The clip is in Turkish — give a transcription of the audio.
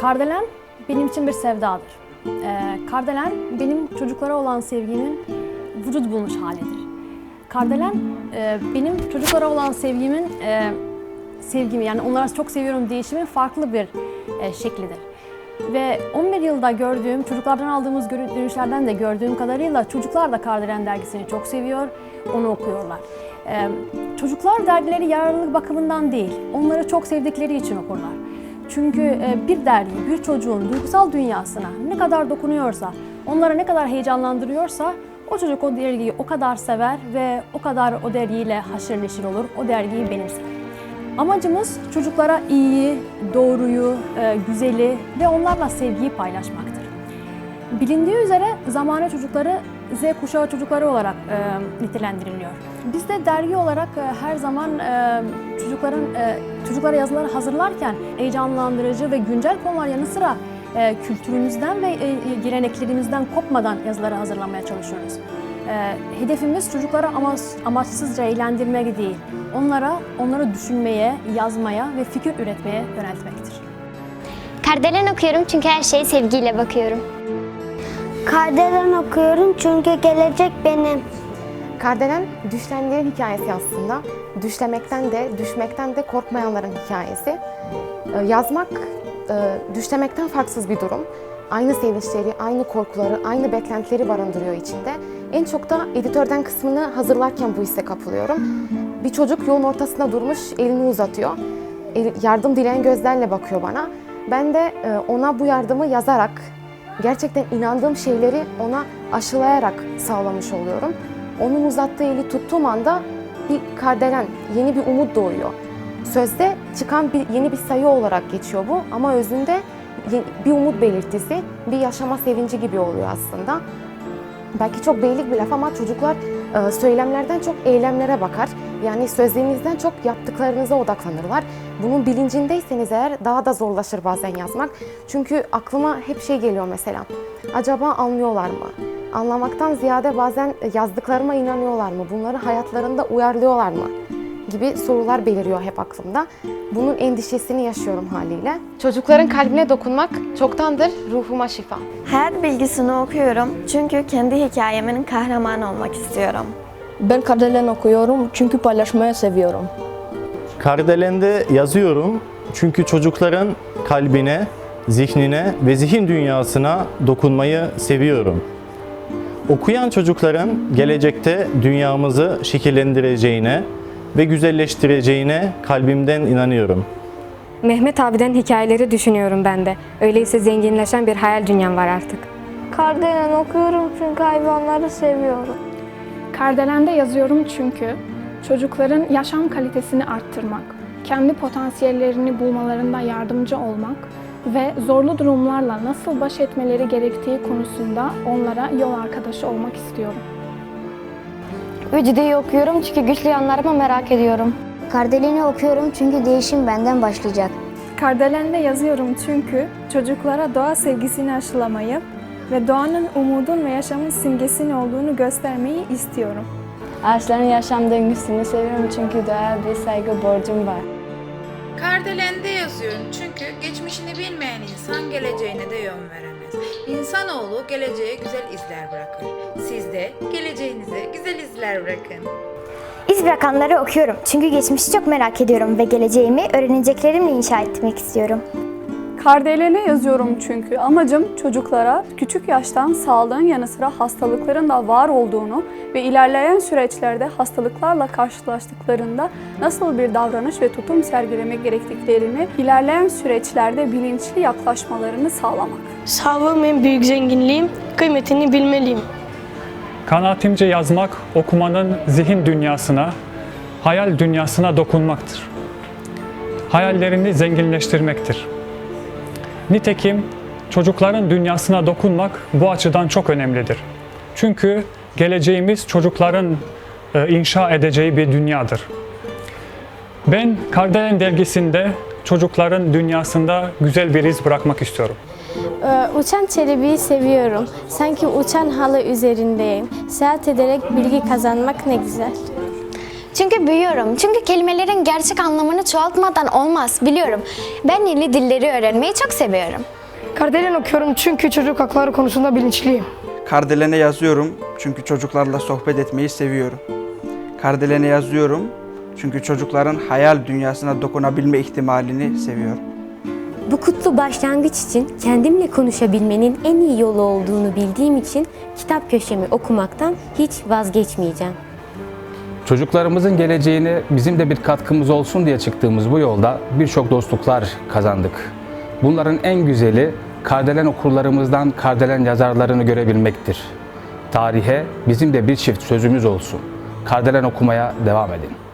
Kardelen benim için bir sevdadır. Ee, Kardelen benim çocuklara olan sevgimin vücut bulmuş halidir. Kardelen e, benim çocuklara olan sevgimin e, sevgimi yani onlara çok seviyorum değişimin farklı bir e, şeklidir. Ve 11 yılda gördüğüm, çocuklardan aldığımız görü- dönüşlerden de gördüğüm kadarıyla çocuklar da Kardelen dergisini çok seviyor, onu okuyorlar. Ee, çocuklar dergileri yararlılık bakımından değil, onları çok sevdikleri için okurlar. Çünkü e, bir dergi, bir çocuğun duygusal dünyasına ne kadar dokunuyorsa, onlara ne kadar heyecanlandırıyorsa o çocuk o dergiyi o kadar sever ve o kadar o dergiyle haşır neşir olur, o dergiyi benimser. Amacımız çocuklara iyiyi, doğruyu, e, güzeli ve onlarla sevgiyi paylaşmaktır. Bilindiği üzere zamane çocukları Z kuşağı çocukları olarak e, nitelendiriliyor. Biz de dergi olarak e, her zaman e, çocukların e, çocuklara yazıları hazırlarken heyecanlandırıcı ve güncel konular yanı sıra e, kültürümüzden ve e, geleneklerimizden kopmadan yazıları hazırlamaya çalışıyoruz. E, hedefimiz çocuklara amaç, amaçsızca eğlendirmek değil, onlara onları düşünmeye, yazmaya ve fikir üretmeye yöneltmektir. Kardelen okuyorum çünkü her şeye sevgiyle bakıyorum. Kardelen okuyorum çünkü gelecek benim. Kardelen düşlenlerin hikayesi aslında. Düşlemekten de, düşmekten de korkmayanların hikayesi. Ee, Yazmak e, düşlemekten farksız bir durum. Aynı sevinçleri, aynı korkuları, aynı beklentileri barındırıyor içinde. En çok da editörden kısmını hazırlarken bu hisse kapılıyorum. Bir çocuk yolun ortasında durmuş, elini uzatıyor. Yardım dileyen gözlerle bakıyor bana. Ben de e, ona bu yardımı yazarak, gerçekten inandığım şeyleri ona aşılayarak sağlamış oluyorum. Onun uzattığı eli tuttuğum anda bir kardelen, yeni bir umut doğuyor. Sözde çıkan bir yeni bir sayı olarak geçiyor bu ama özünde bir umut belirtisi, bir yaşama sevinci gibi oluyor aslında. Belki çok beylik bir laf ama çocuklar e, söylemlerden çok eylemlere bakar. Yani sözlerinizden çok yaptıklarınıza odaklanırlar. Bunun bilincindeyseniz eğer daha da zorlaşır bazen yazmak. Çünkü aklıma hep şey geliyor mesela. Acaba anlıyorlar mı? Anlamaktan ziyade bazen yazdıklarıma inanıyorlar mı? Bunları hayatlarında uyarlıyorlar mı? gibi sorular beliriyor hep aklımda. Bunun endişesini yaşıyorum haliyle. Çocukların kalbine dokunmak çoktandır ruhuma şifa. Hayat bilgisini okuyorum çünkü kendi hikayemin kahramanı olmak istiyorum. Ben Kardelen okuyorum çünkü paylaşmayı seviyorum. Kardelen'de yazıyorum çünkü çocukların kalbine, zihnine ve zihin dünyasına dokunmayı seviyorum. Okuyan çocukların gelecekte dünyamızı şekillendireceğine ve güzelleştireceğine kalbimden inanıyorum. Mehmet abiden hikayeleri düşünüyorum ben de. Öyleyse zenginleşen bir hayal dünyam var artık. Kardelen okuyorum çünkü hayvanları seviyorum. Kardelen'de yazıyorum çünkü çocukların yaşam kalitesini arttırmak, kendi potansiyellerini bulmalarında yardımcı olmak ve zorlu durumlarla nasıl baş etmeleri gerektiği konusunda onlara yol arkadaşı olmak istiyorum. Ücde'yi okuyorum çünkü güçlü yanlarımı merak ediyorum. Kardelen'i okuyorum çünkü değişim benden başlayacak. Kardelen'de yazıyorum çünkü çocuklara doğa sevgisini aşılamayı ve doğanın umudun ve yaşamın simgesini olduğunu göstermeyi istiyorum. Ağaçların yaşam döngüsünü seviyorum çünkü doğaya bir saygı borcum var. Kardelen'de yazıyorum çünkü geçmişini bilmeyen insan geleceğine de yön veremez. İnsanoğlu geleceğe güzel izler bırakır. Siz de geleceğinize güzel izler bırakın. İz bırakanları okuyorum çünkü geçmişi çok merak ediyorum ve geleceğimi öğreneceklerimle inşa etmek istiyorum. Kardelen'e yazıyorum çünkü amacım çocuklara küçük yaştan sağlığın yanı sıra hastalıkların da var olduğunu ve ilerleyen süreçlerde hastalıklarla karşılaştıklarında nasıl bir davranış ve tutum sergilemek gerektiklerini ilerleyen süreçlerde bilinçli yaklaşmalarını sağlamak. Sağlığım en büyük zenginliğim, kıymetini bilmeliyim. Kanaatimce yazmak, okumanın zihin dünyasına, hayal dünyasına dokunmaktır. Hayallerini zenginleştirmektir. Nitekim çocukların dünyasına dokunmak bu açıdan çok önemlidir. Çünkü geleceğimiz çocukların e, inşa edeceği bir dünyadır. Ben Kardelen dergisinde çocukların dünyasında güzel bir iz bırakmak istiyorum. Ee, uçan çelebiyi seviyorum. Sanki uçan halı üzerindeyim. Seyahat ederek bilgi kazanmak ne güzel. Çünkü büyüyorum. Çünkü kelimelerin gerçek anlamını çoğaltmadan olmaz biliyorum. Ben yeni dilleri öğrenmeyi çok seviyorum. Kardelen okuyorum çünkü çocuk hakları konusunda bilinçliyim. Kardelen'e yazıyorum çünkü çocuklarla sohbet etmeyi seviyorum. Kardelen'e yazıyorum çünkü çocukların hayal dünyasına dokunabilme ihtimalini seviyorum. Bu kutlu başlangıç için kendimle konuşabilmenin en iyi yolu olduğunu bildiğim için kitap köşemi okumaktan hiç vazgeçmeyeceğim. Çocuklarımızın geleceğine bizim de bir katkımız olsun diye çıktığımız bu yolda birçok dostluklar kazandık. Bunların en güzeli Kardelen okurlarımızdan Kardelen yazarlarını görebilmektir. Tarihe bizim de bir çift sözümüz olsun. Kardelen okumaya devam edin.